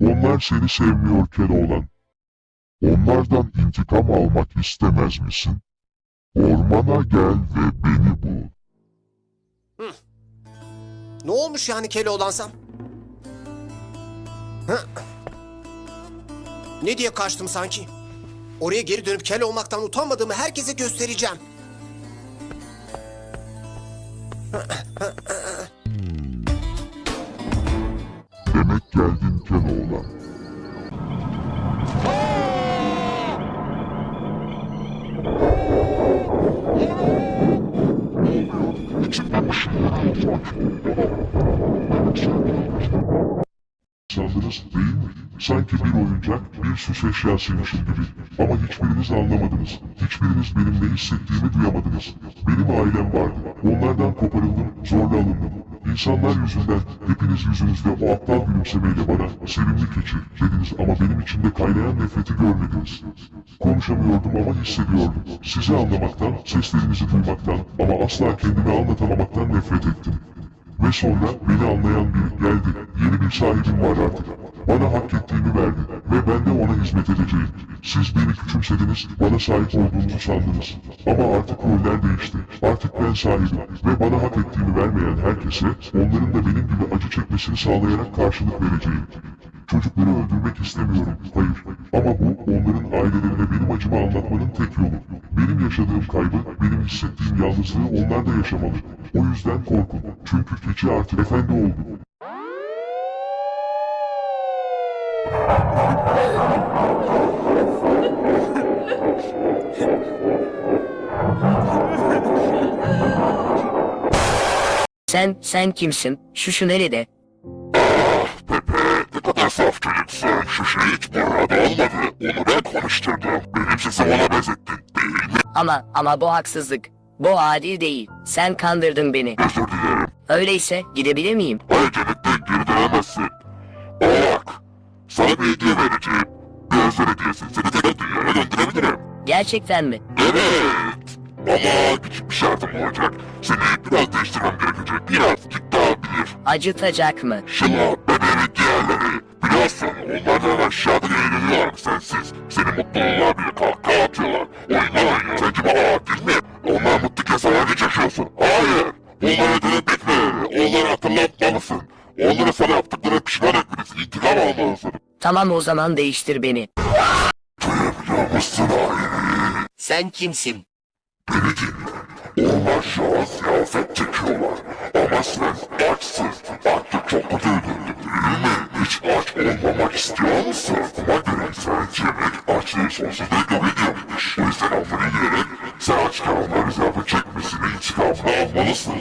Onlar seni sevmiyor Keloğlan. Onlardan intikam almak istemez misin? Ormana gel ve beni bul. Ne olmuş yani Keloğlansam? Hı? Ne diye kaçtım sanki? Oraya geri dönüp kel olmaktan utanmadığımı herkese göstereceğim. Sandınız değil mi? Sanki bir oyuncak, bir süs eşyasıymışım gibi. Ama hiçbiriniz anlamadınız. Hiçbiriniz benim ne hissettiğimi duyamadınız. Benim ailem vardı. Onlardan koparıldım, zorla alındım. İnsanlar yüzünden, hepiniz yüzünüzde o aptal gülümsemeyle bana sevimli keçi dediniz ama benim içimde kaynayan nefreti görmediniz. Konuşamıyordum ama hissediyordum. Sizi anlamaktan, seslerinizi duymaktan ama asla kendimi anlatamamaktan nefret ettim. Ve sonra beni anlayan biri geldi. Yeni bir sahibim var artık. Bana hak ettiğimi verdi ve ben de ona hizmet edeceğim. Siz beni küçümsediniz, bana sahip olduğunuzu sandınız. Ama artık roller değişti. Artık ben sahibim ve bana hak ettiğimi vermeyen herkese onların da benim gibi acı çekmesini sağlayarak karşılık vereceğim. Çocukları öldürmek istemiyorum, hayır. Ama bu onların ailelerine benim acımı anlatmanın tek yolu. Benim yaşadığım kaybı, benim hissettiğim yalnızlığı onlar da yaşamalı. O yüzden korkun. Çünkü keçi artık efendi oldu. Sen, sen kimsin? Şu şu nerede? Ne kadar saf çocuksun. Şu şey hiç burada olmadı. Onu ben konuşturdum. Benim sesimi ona benzettin. Değil mi? Ama, ama bu haksızlık. Bu adil değil. Sen kandırdın beni. Özür dilerim. Öyleyse gidebilir miyim? Hayır cennette geri dönemezsin. Sana bir hediye vereceğim. Bir özel hediyesi. Seni tekrar dünyaya döndürebilirim. Gerçekten mi? Evet. Ama küçük bir şartım olacak. Seni biraz değiştirmem gerekecek. Birazcık daha bilir. Acıtacak mı? Şıla, bebeği diğerleri. Biliyorsun onlardan aşağıda eğleniyorlar sensiz. Seni mutluluğa bile kahkaha atıyorlar. Oyunlar oynuyor. Sen gibi adil mi? Onlar mutluyken sana ne çekiyorsun? Hayır. Bunları dinlemek etme. Onları hatırlatmalısın. Onları sana yaptıkları pişman etmelisin. İntikam almalısın. Tamam o zaman değiştir beni. Duyabiliyor musun hayır? Sen kimsin? Beni dinle. Onlar şu an ziyafet çekiyorlar. Ama sen açsın. Artık çok kötüydün değil mi? Hiç aç olmamak istiyor musun? Ama göre sen yemek açlığı sonsuzluğa gidiyormuş. O yüzden onları yiyerek sen açken onları ziyafet çekmesini intikamını almalısın.